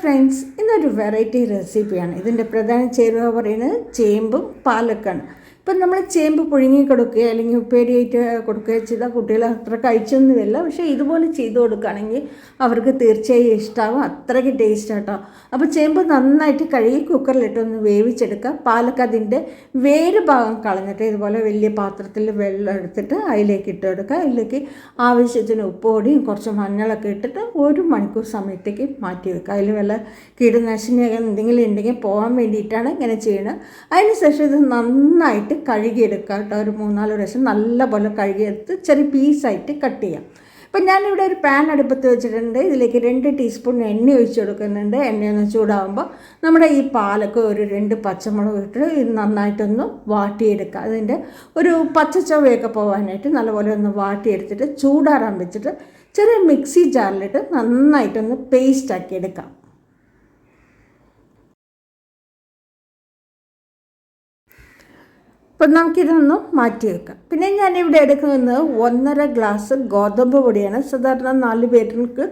Friends ഇന്നൊരു variety റെസിപ്പിയാണ്. ഇതിന്റെ പ്രധാന ചേരുവ പറയുന്നത് ചേമ്പും പാലക്കാണ്. ഇപ്പം നമ്മൾ ചേമ്പ് പുഴുങ്ങി കൊടുക്കുക അല്ലെങ്കിൽ ഉപ്പേരിയായിട്ട് കൊടുക്കുക ചെയ്താൽ കുട്ടികൾ അത്ര കഴിച്ചൊന്നുമില്ല. പക്ഷേ ഇതുപോലെ ചെയ്ത് കൊടുക്കുകയാണെങ്കിൽ അവർക്ക് തീർച്ചയായും ഇഷ്ടമാവും അത്രയ്ക്ക് ടേസ്റ്റ് ആട്ടോ. അപ്പോൾ ചേമ്പ് നന്നായിട്ട് കഴുകി കുക്കറിലിട്ടൊന്ന് വേവിച്ചെടുക്കുക. പാലൊക്കെ അതിന്റെ വേര് ഭാഗം കളഞ്ഞിട്ട് ഇതുപോലെ വലിയ പാത്രത്തിൽ വെള്ളം എടുത്തിട്ട് അതിലേക്ക് ഇട്ട് കൊടുക്കുക. അതിലേക്ക് ആവശ്യത്തിന് ഉപ്പുപൊടിയും കുറച്ച് മഞ്ഞളൊക്കെ ഇട്ടിട്ട് ഒരു മണിക്കൂർ സമയത്തേക്ക് മാറ്റി വെക്കുക. അതിൽ വല്ല കീടനാശിനി എന്തെങ്കിലും ഉണ്ടെങ്കിൽ പോകാൻ വേണ്ടിയിട്ടാണ് ഇങ്ങനെ ചെയ്യുന്നത്. അതിന് ശേഷം ഇത് നന്നായിട്ട് കഴുകിയെടുക്കുക കേട്ടോ. ഒരു മൂന്നാൽ പ്രാവശ്യം നല്ലപോലെ കഴുകിയെടുത്ത് ചെറിയ പീസായിട്ട് കട്ട് ചെയ്യാം. ഇപ്പം ഞാനിവിടെ ഒരു പാൻ അടുപ്പത്ത് വെച്ചിട്ടുണ്ട്. ഇതിലേക്ക് രണ്ട് ടീസ്പൂൺ എണ്ണ ഒഴിച്ച് കൊടുക്കുന്നുണ്ട്. എണ്ണയൊന്ന് ചൂടാകുമ്പോൾ നമ്മുടെ ഈ പാലൊക്കെ ഒരു രണ്ട് പച്ചമുളക് ഇട്ട് നന്നായിട്ടൊന്ന് വാട്ടിയെടുക്കുക. അതിന്റെ ഒരു പച്ച ചൊവ്വയൊക്കെ പോകാനായിട്ട് നല്ലപോലെ ഒന്ന് വാട്ടിയെടുത്തിട്ട് ചൂടാറാൻ വെച്ചിട്ട് ചെറിയ മിക്സി ജാറിലിട്ട് നന്നായിട്ടൊന്ന് പേസ്റ്റ് ആക്കി എടുക്കാം. അപ്പം നമുക്കിതൊന്ന് മാറ്റി വെക്കാം. പിന്നെ ഞാനിവിടെ എടുക്കുന്നത് ഒന്നര ഗ്ലാസ് ഗോതമ്പ് പൊടിയാണ്. സാധാരണ നാല് പേർക്ക്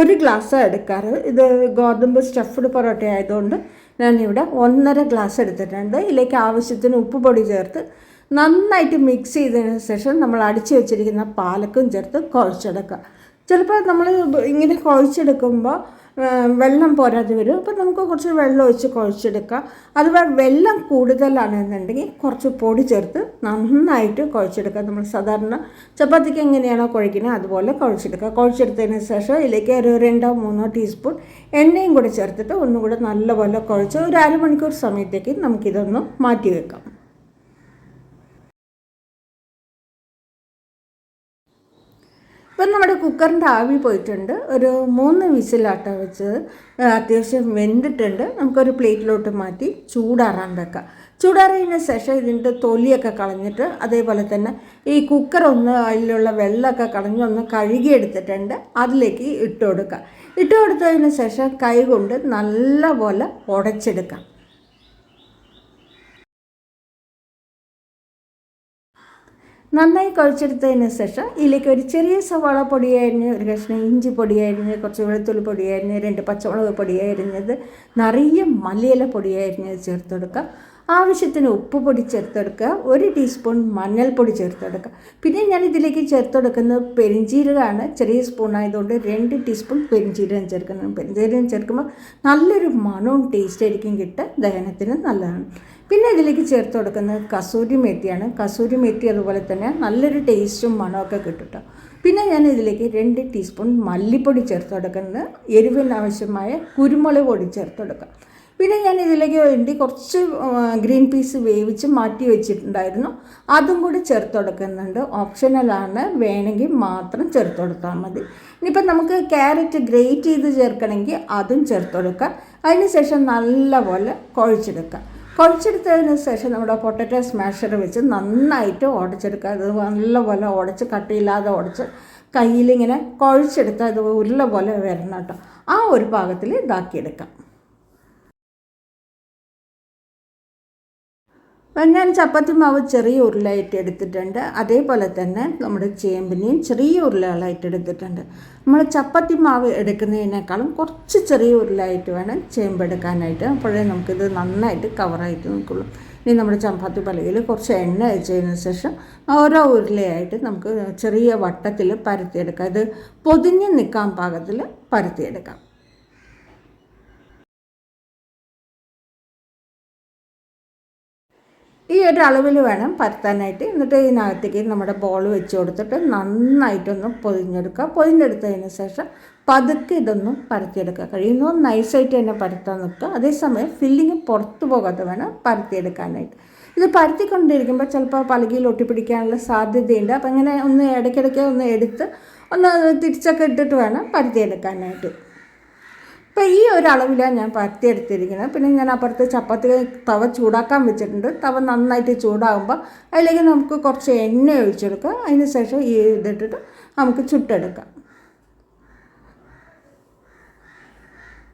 ഒരു ഗ്ലാസ് എടുക്കാറ്. ഇത് ഗോതമ്പ് സ്റ്റഫ്ഡ് പൊറോട്ട ആയതുകൊണ്ട് ഞാനിവിടെ ഒന്നര ഗ്ലാസ് എടുത്തിട്ടുണ്ട്. ഇതിലേക്ക് ആവശ്യത്തിന് ഉപ്പ് പൊടി ചേർത്ത് നന്നായിട്ട് മിക്സ് ചെയ്തതിന് ശേഷം നമ്മൾ അടിച്ചു വെച്ചിരിക്കുന്ന പാലക്കും ചേർത്ത് കുഴച്ചെടുക്കുക. ചിലപ്പോൾ നമ്മൾ ഇങ്ങനെ കുഴച്ചെടുക്കുമ്പോൾ വെള്ളം പോരാതെ വരും. അപ്പോൾ നമുക്ക് കുറച്ച് വെള്ളം ഒഴിച്ച് കുഴച്ചെടുക്കാം. അഥവാ വെള്ളം കൂടുതലാണെന്നുണ്ടെങ്കിൽ കുറച്ച് പൊടി ചേർത്ത് നന്നായിട്ട് കുഴച്ചെടുക്കുക നമ്മൾ സാധാരണ ചപ്പാത്തിക്ക് എങ്ങനെയാണോ കുഴക്കുന്നത് അതുപോലെ കുഴച്ചെടുക്കുക കുഴച്ചെടുത്തതിന് ശേഷം ഇതിലേക്ക് ഒരു രണ്ടോ മൂന്നോ ടീസ്പൂൺ എണ്ണയും കൂടെ ചേർത്തിട്ട് ഒന്നും കൂടെ നല്ലപോലെ കുഴച്ച് ഒരു അരമണിക്കൂർ സമയത്തേക്ക് നമുക്കിതൊന്ന് മാറ്റി വെക്കാം. ഇപ്പം നമ്മുടെ കുക്കറിന്റെ ആവി പോയിട്ടുണ്ട്. ഒരു മൂന്ന് വിസിലാട്ട വെച്ച് അത്യാവശ്യം വെന്തിട്ടുണ്ട്. നമുക്കൊരു പ്ലേറ്റിലോട്ട് മാറ്റി ചൂടാറാൻ വെക്കാം. ചൂടാറിയതിന് ശേഷം ഇതിന്റെ തൊലിയൊക്കെ കളഞ്ഞിട്ട് അതേപോലെ തന്നെ ഈ കുക്കർ ഒന്ന് അതിലുള്ള വെള്ളമൊക്കെ കളഞ്ഞ് ഒന്ന് കഴുകിയെടുത്തിട്ടുണ്ട്. അതിലേക്ക് ഇട്ട് കൊടുക്കുക ഇട്ട് കൊടുത്തതിന് ശേഷം കൈ കൊണ്ട് നല്ലപോലെ ഉടച്ചെടുക്കാം. നന്നായി കുഴച്ചെടുത്തതിന് ശേഷം ഇതിലേക്ക് ഒരു ചെറിയ സവാള പൊടിയായിരുന്നു ഒരു കഷ്ണം ഇഞ്ചി പൊടിയായിരുന്നു കുറച്ച് വെളുത്തുള്ളി പൊടിയായിരുന്നു രണ്ട് പച്ചമുളക് പൊടിയായിരുന്നത് നിറയെ മല്ലിയില പൊടിയായിരുന്നത് ചേർത്ത് ആവശ്യത്തിന് ഉപ്പ് പൊടി ചേർത്തെടുക്കുക ഒരു ടീസ്പൂൺ മഞ്ഞൾപ്പൊടി ചേർത്തെടുക്കുക. പിന്നെ ഞാൻ ഇതിലേക്ക് ചേർത്തെടുക്കുന്നത് പെരിഞ്ചീരകമാണ്. ചെറിയ സ്പൂൺ ആയതുകൊണ്ട് രണ്ട് ടീസ്പൂൺ പെരിഞ്ചീരകം ചേർക്കുന്നത് പെരിഞ്ചീരകം ചേർക്കുമ്പോൾ നല്ലൊരു മണവും ടേസ്റ്റ് ആയിരിക്കും കിട്ടുക. ദഹനത്തിന് നല്ലതാണ്. പിന്നെ ഇതിലേക്ക് ചേർത്ത് കൊടുക്കുന്നത് കസൂരി മേത്തിയാണ്. കസൂരി മേത്തി അതുപോലെ തന്നെ നല്ലൊരു ടേസ്റ്റും മണമൊക്കെ കിട്ടും പിന്നെ ഞാൻ ഇതിലേക്ക് രണ്ട് ടീസ്പൂൺ മല്ലിപ്പൊടി ചേർത്ത് കൊടുക്കുന്നത് എരിവിന് ആവശ്യമായ കുരുമുളക് പൊടി ചേർത്ത് കൊടുക്കാം. പിന്നെ ഞാൻ ഇതിലേക്ക് വേണ്ടി കുറച്ച് ഗ്രീൻ പീസ് വേവിച്ച് മാറ്റി വെച്ചിട്ടുണ്ടായിരുന്നു. അതും കൂടി ചേർത്ത് കൊടുക്കുന്നുണ്ട്. ഓപ്ഷനലാണ് വേണമെങ്കിൽ മാത്രം ചേർത്ത് കൊടുത്താൽ മതി. ഇനിയിപ്പം നമുക്ക് ക്യാരറ്റ് ഗ്രേറ്റ് ചെയ്ത് ചേർക്കണമെങ്കിൽ അതും ചേർത്ത് കൊടുക്കാം. അതിന് ശേഷം നല്ലപോലെ കുഴച്ചെടുക്കുക കുഴച്ചെടുത്തതിന് ശേഷം നമ്മുടെ പൊട്ടറ്റോ സ്മാഷർ വെച്ച് നന്നായിട്ട് ഉടച്ചെടുക്കുക. അത് നല്ലപോലെ ഉടച്ച് കട്ടിയില്ലാതെ ഉടച്ച് കയ്യിലിങ്ങനെ കുഴച്ചെടുത്ത് അത് ഉരുള പോലെ വരണം കേട്ടോ. ആ ഒരു പാകത്തിൽ ഇതാക്കിയെടുക്കാം. ഞാൻ ചപ്പാത്തി മാവ് ചെറിയ ഉരുളയായിട്ട് എടുത്തിട്ടുണ്ട്. അതേപോലെ തന്നെ നമ്മുടെ ചേമ്പിനെയും ചെറിയ ഉരുളകളായിട്ട് എടുത്തിട്ടുണ്ട്. നമ്മൾ ചപ്പാത്തി മാവ് എടുക്കുന്നതിനേക്കാളും കുറച്ച് ചെറിയ ഉരുളായിട്ട് വേണം ചേമ്പ് എടുക്കാനായിട്ട്. അപ്പോഴേ നമുക്കിത് നന്നായിട്ട് കവറായിട്ട് നിൽക്കുള്ളൂ. ഇനി നമ്മുടെ ചപ്പാത്തി പലകയിൽ കുറച്ച് എണ്ണ വെച്ചതിന് ശേഷം ഓരോ ഉരുളയായിട്ട് നമുക്ക് ചെറിയ വട്ടത്തിൽ പരത്തിയെടുക്കാം. ഇത് പൊതിഞ്ഞ് നിൽക്കാൻ പാകത്തിൽ പരത്തിയെടുക്കാം. ഈ ഒരു അളവിൽ വേണം പരത്താനായിട്ട്. എന്നിട്ട് ഇതിനകത്തേക്ക് നമ്മുടെ ബോൾ വെച്ച് കൊടുത്തിട്ട് നന്നായിട്ടൊന്ന് പൊതിഞ്ഞെടുക്കുക. പൊതിഞ്ഞെടുത്തതിന് ശേഷം പതുക്കെ ഇതൊന്നും പരത്തിയെടുക്കുക. കഴിയുന്നു നൈസായിട്ട് തന്നെ പരത്താൻ നിൽക്കുക. അതേസമയം ഫില്ലിങ് പുറത്ത് പോകാതെ വേണം പരത്തിയെടുക്കാനായിട്ട്. ഇത് പരത്തിക്കൊണ്ടിരിക്കുമ്പോൾ ചിലപ്പോൾ പലകയിൽ ഒട്ടിപ്പിടിക്കാനുള്ള സാധ്യതയുണ്ട്. അപ്പോൾ ഇങ്ങനെ ഒന്ന് ഇടയ്ക്കിടയ്ക്ക് ഒന്ന് എടുത്ത് ഒന്ന് തിരിച്ചൊക്കെ ഇട്ടിട്ട് വേണം പരത്തിയെടുക്കാനായിട്ട്. അപ്പോൾ ഈ ഒരു ഞാൻ പരത്തി എടുത്തിരിക്കുന്നത്. പിന്നെ ഞാൻ അപ്പുറത്ത് ചപ്പാത്തി തവ ചൂടാക്കാൻ വെച്ചിട്ടുണ്ട്. തവ നന്നായിട്ട് ചൂടാകുമ്പോൾ അതിലേക്ക് നമുക്ക് കുറച്ച് എണ്ണ ഒഴിച്ചെടുക്കുക അതിന് ശേഷം ഈ ഇതിട്ടിട്ട് നമുക്ക് ചുട്ടെടുക്കാം.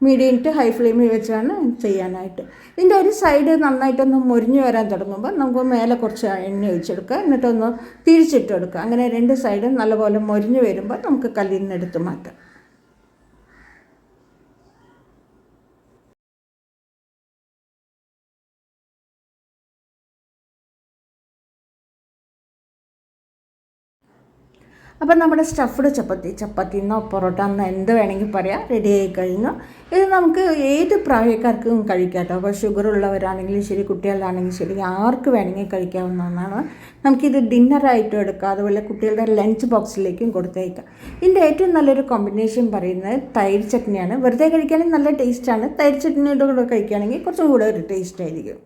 മീഡിയം ടു ഹൈ ഫ്ലെയിമിൽ വെച്ചാണ് ചെയ്യാനായിട്ട്. ഇതിന്റെ ഒരു സൈഡ് നന്നായിട്ടൊന്ന് മുരിഞ്ഞു വരാൻ തുടങ്ങുമ്പോൾ നമുക്ക് മേലെ കുറച്ച് എണ്ണ ഒഴിച്ചെടുക്കുക എന്നിട്ടൊന്ന് തിരിച്ചിട്ടെടുക്കുക അങ്ങനെ രണ്ട് സൈഡും നല്ലപോലെ മുരിഞ്ഞു വരുമ്പോൾ നമുക്ക് കല്ലിൽ നിന്ന് എടുത്ത് മാറ്റാം. അപ്പം നമ്മുടെ സ്റ്റഫ്ഡ് ചപ്പാത്തി ചപ്പാത്തി എന്നോ പൊറോട്ട എന്നോ എന്ത് വേണമെങ്കിൽ പറയാം റെഡി ആയി കഴിഞ്ഞു. ഇത് നമുക്ക് ഏത് പ്രായക്കാർക്കും കഴിക്കാം കേട്ടോ. അപ്പോൾ ഷുഗർ ഉള്ളവരാണെങ്കിലും ശരി കുട്ടികളാണെങ്കിലും ശരി ആർക്ക് വേണമെങ്കിൽ കഴിക്കാവുന്ന ഒന്നാണ് നമുക്കിത് ഡിന്നറായിട്ടും എടുക്കാം അതുപോലെ കുട്ടികളുടെ ലഞ്ച് ബോക്സിലേക്കും കൊടുത്തേക്കാം. ഇതിന്റെ ഏറ്റവും നല്ലൊരു കോമ്പിനേഷൻ പറയുന്നത് തൈര് ചട്നിയാണ്. വെറുതെ കഴിക്കാനും നല്ല ടേസ്റ്റാണ് തൈര് ചട്നിയുടെ കൂടെ കഴിക്കുകയാണെങ്കിൽ കുറച്ചും കൂടെ ഒരു ടേസ്റ്റ് ആയിരിക്കും.